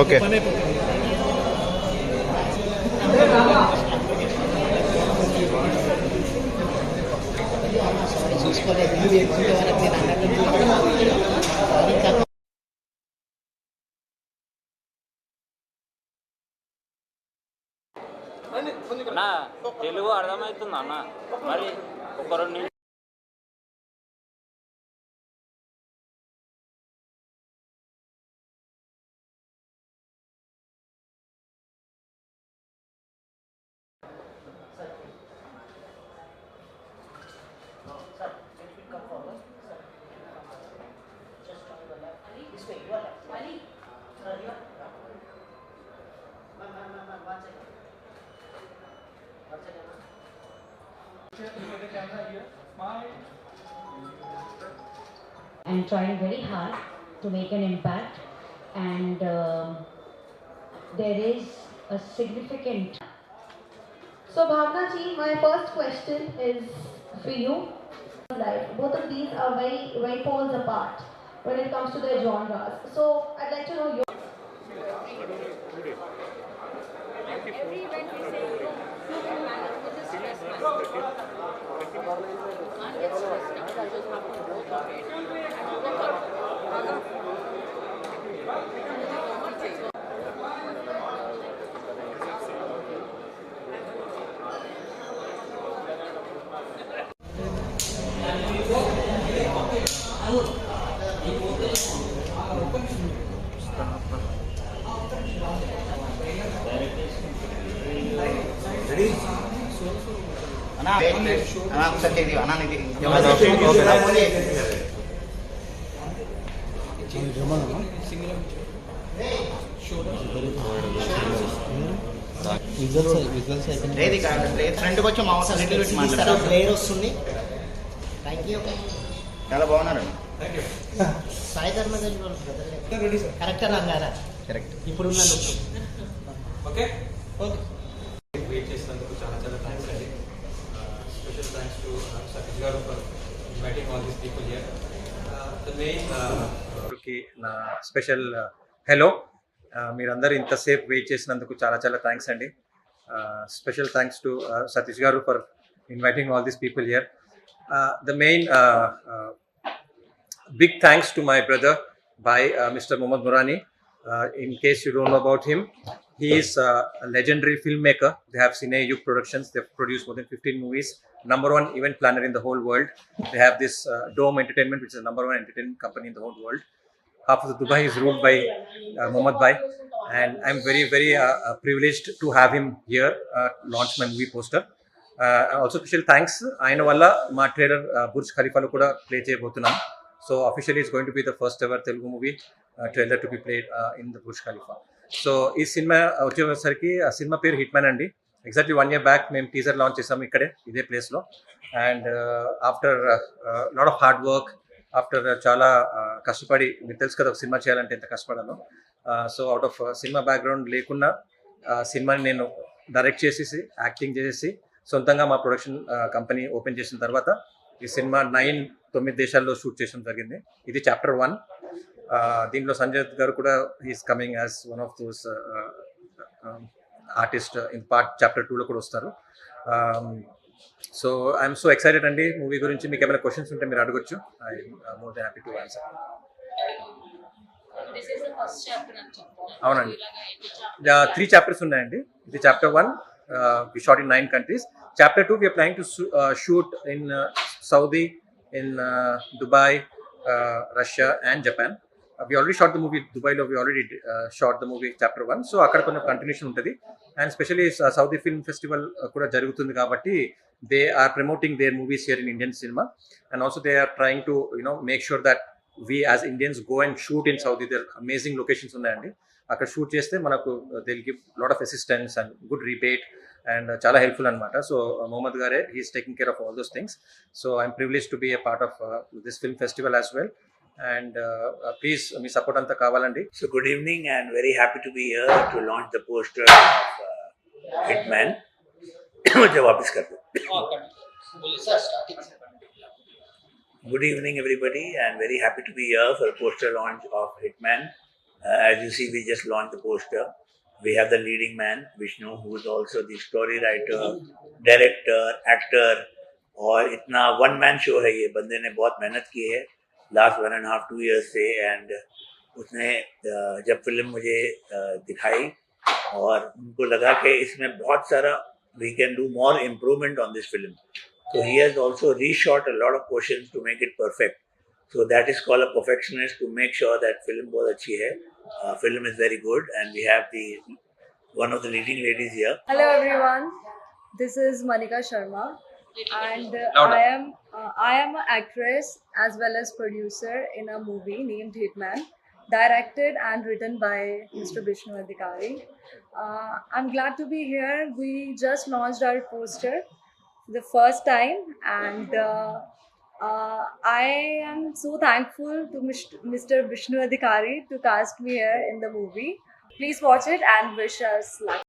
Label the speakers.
Speaker 1: Okay.
Speaker 2: Telugu అర్థమవుతుంది అన్న? మరి ఒక రెండు
Speaker 3: I'm trying very hard to make an impact and um, there is a significant...
Speaker 4: So Bhavna ji, my first question is for you. Life. Both of these are very, very poles apart when it comes to their genres. So I'd like to know your...
Speaker 5: Every event we say, Ready? ఫ్రంట్కి వచ్చి మా అవసరం రెండు పెట్టి మాట్లాడారు player వస్తుంది thank you చాలా బాగున్నారండి సాయి ధర్మ కరెక్ట్ రంగారా కరెక్ట్ ఇప్పుడున్న లుక్
Speaker 6: ఓకే
Speaker 7: వెయిట్ చేసినందుకు చాలా చాలా థ్యాంక్స్ అండి నా స్పెషల్ హలో మీరందరూ ఇంతసేపు వెయిట్ చేసినందుకు చాలా చాలా థ్యాంక్స్ అండి special thanks to Satish garu for inviting all these people here the main big thanks to my brother by uh, Mr. Mohammad Murani. Uh, in case you don't know about him, he is uh, a legendary filmmaker. They have Cine Yug Productions. They've produced more than 15 movies. Number one event planner in the whole world. They have this uh, Dome Entertainment, which is the number one entertainment company in the whole world. Half of the Dubai is ruled by uh, Mohammad Bhai. And I'm very, very uh, uh, privileged to have him here, uh, launch my movie poster. Also special thanks ఆయన వల్ల మా trailer Burj ఖలీఫాలో కూడా play చేయబోతున్నాం so officially it's going to be the first ever Telugu movie trailer to be played in the Burj Khalifa So ఈ cinema వచ్చేసరికి ఆ cinema పేరు hit man అండి. ఎగ్జాక్ట్లీ వన్ ఇయర్ బ్యాక్ మేము teaser launch చేసాము ఇక్కడే ఇదే ప్లేస్లో and after lot of hard work after చాలా uh, కష్టపడి మీకు తెలుసు కదా ఒక సినిమా చేయాలంటే ఎంత కష్టపడాను so out uh, of uh, cinema background లేకున్నా సినిమాని నేను డైరెక్ట్ చేసేసి యాక్టింగ్ చేసేసి సొంతంగా మా ప్రొడక్షన్ కంపెనీ ఓపెన్ చేసిన తర్వాత ఈ సినిమా నైన్ తొమ్మిది దేశాల్లో షూట్ చేయడం జరిగింది. ఇది చాప్టర్ వన్ దీంట్లో సంజయ్ గారు కూడా he's coming as one of those artist in part chapter టూలో కూడా వస్తారు. సో ఐఎమ్ సో ఎక్సైటెడ్ అండి. మూవీ గురించి మీకు ఏమైనా క్వశ్చన్స్ ఉంటే మీరు అడగొచ్చు. I more than happy to answer అవునండి. త్రీ చాప్టర్స్ ఉన్నాయండి. ఇది chapter one we shot in nine countries chapter two we're planning to shoot in Saudi in Dubai Russia and Japan we already shot the movie దుబాయ్లో we already shot the movie chapter one so అక్కడ కొంచెం continuation ఉంటుంది. And specially Saudi film festival కూడా జరుగుతుంది కాబట్టి they are promoting their movies here in Indian cinema and also they are trying to you know make sure that we as Indians go and shoot in Saudi there amazing locations ఉన్నాయండి. అక్కడ shoot చేస్తే మనకు they'll give lot of assistance and good rebate and చాలా helpful అనమాట so Mohammed గారే he's taking care of all those things so I'm privilege to be a part of this film festival as well and please మీ support అంతా కావాలండి
Speaker 8: So good evening and very happy to be here to launch the poster of uh, Hitman. मुझे वापस कर दो Good evening, everybody, and very happy to be here for a poster launch of Hitman. Uh, as you see, we just launched the poster. We have the leading man, Vishnu, who is also the story writer, director, actor, और इतना one man show है ये बंदे ने बहुत मेहनत की है last one and half two years से एंड उसने जब फ़िल्म मुझे दिखाई, और उनको लगा कि इसमें बहुत सारा we can do more improvement on this film so he has also re shot a lot of question to make it perfect so that is call a perfectionist to make sure that film बहुत अच्छी है. Film is very good and we have the one of the leading ladies here
Speaker 1: hello everyone this is Manika Sharma and uh, I am uh, I am an actress as well as producer in a movie named Hitman, directed and written by Mr. Vishnu Adhikari. Uh, I'm glad to be here. We just launched our poster the first time, and uh, uh, I am so thankful to Mr. Vishnu Adhikari to cast me here in the movie. Please watch it and wish us luck.